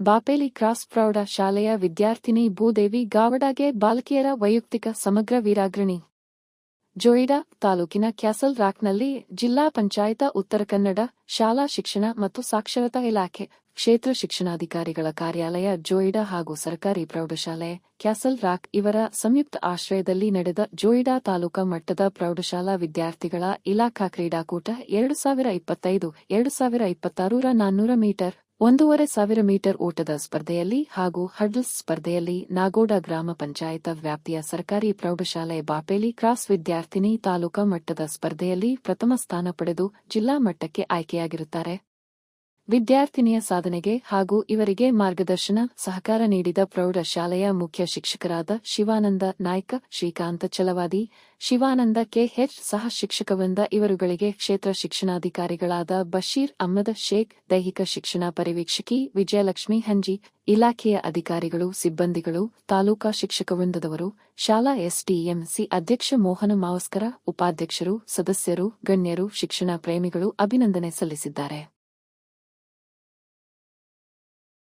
ಬಾಪೇಲಿ cross ಪ್ರೌಢ ಶಾಲೆಯ ವಿದ್ಯಾರ್ಥಿನಿ ಭೂದೇವಿ ಗಾವಡಾಗೆ ಬಾಲಕಿಯರ ವೈಯಕ್ತಿಕ ಸಮಗ್ರ ವೀರಾಗ್ರಣಿ. ಜೋಯಿಡಾ ತಾಲೂಕಿನ ಕ್ಯಾಸಲ್ ರಾಕ್ನಲ್ಲಿ ಜಿಲ್ಲಾ ಪಂಚಾಯತ ಉತ್ತರ ಕನ್ನಡ ಶಾಲಾ ಶಿಕ್ಷಣ ಮತ್ತು ಸಾಕ್ಷರತಾ ಇಲಾಖೆ ಕ್ಷೇತ್ರ ಶಿಕ್ಷಣಾಧಿಕಾರಿಗಳ ಕಾರ್ಯಾಲಯ ಜೋಯಿಡಾ ಹಾಗೂ ಸರ್ಕಾರಿ ಪ್ರೌಢಶಾಲೆ ಕ್ಯಾಸಲ್ ರಾಕ್ ಇವರ ಸಂಯುಕ್ತ ಆಶ್ರಯದಲ್ಲಿ ನಡೆದ ಜೋಯಿಡಾ ತಾಲೂಕಾ ಮಟ್ಟದ ಪ್ರೌಢಶಾಲಾ ವಿದ್ಯಾರ್ಥಿಗಳ ಇಲಾಖಾ ಕ್ರೀಡಾಕೂಟ ಎರಡು ಸಾವಿರ ಇಪ್ಪತ್ತೈದು, ಎರಡು ಸಾವಿರ ಇಪ್ಪತ್ತಾರರ ನಾನ್ನೂರ ಮೀಟರ್. ಒಂದೂವರೆ ಸಾವಿರ ಮೀಟರ್ ಓಟದ ಸ್ಪರ್ಧೆಯಲ್ಲಿ ಹಾಗೂ ಹರ್ಡಲ್ಸ್ ಸ್ಪರ್ಧೆಯಲ್ಲಿ ನಾಗೋಡ ಗ್ರಾಮ ಪಂಚಾಯತ ವ್ಯಾಪ್ತಿಯ ಸರ್ಕಾರಿ ಪ್ರೌಢಶಾಲೆ ಬಾಪೇಲಿ ಕ್ರಾಸ್ ವಿದ್ಯಾರ್ಥಿನಿ ತಾಲೂಕಾ ಮಟ್ಟದ ಸ್ಪರ್ಧೆಯಲ್ಲಿ ಪ್ರಥಮ ಸ್ಥಾನ ಪಡೆದು ಜಿಲ್ಲಾ ಮಟ್ಟಕ್ಕೆ ಆಯ್ಕೆಯಾಗಿರುತ್ತಾರೆ. ವಿದ್ಯಾರ್ಥಿನಿಯ ಸಾಧನೆಗೆ ಹಾಗೂ ಇವರಿಗೆ ಮಾರ್ಗದರ್ಶನ ಸಹಕಾರ ನೀಡಿದ ಪ್ರೌಢಶಾಲೆಯ ಮುಖ್ಯ ಶಿಕ್ಷಕರಾದ ಶಿವಾನಂದ ನಾಯ್ಕ, ಶ್ರೀಕಾಂತ ಚಲವಾದಿ, ಶಿವಾನಂದ ಕೆಎಚ್ ಸಹ ಶಿಕ್ಷಕವೃಂದ ಇವರುಗಳಿಗೆ ಕ್ಷೇತ್ರ ಶಿಕ್ಷಣಾಧಿಕಾರಿಗಳಾದ ಬಶೀರ್ ಅಹ್ಮದ್ ಶೇಖ್, ದೈಹಿಕ ಶಿಕ್ಷಣ ಪರಿವೀಕ್ಷಕಿ ವಿಜಯಲಕ್ಷ್ಮಿ ಹಂಜಿ, ಇಲಾಖೆಯ ಅಧಿಕಾರಿಗಳು, ಸಿಬ್ಬಂದಿಗಳು, ತಾಲೂಕಾ ಶಿಕ್ಷಕವೃಂದದವರು ಶಾಲಾ ಎಸ್ಡಿಎಂಸಿ ಅಧ್ಯಕ್ಷ ಮೋಹನ ಮಾವಸ್ಕರ, ಉಪಾಧ್ಯಕ್ಷರು, ಸದಸ್ಯರು, ಗಣ್ಯರು, ಶಿಕ್ಷಣ ಪ್ರೇಮಿಗಳು ಅಭಿನಂದನೆ ಸಲ್ಲಿಸಿದ್ದಾರೆ.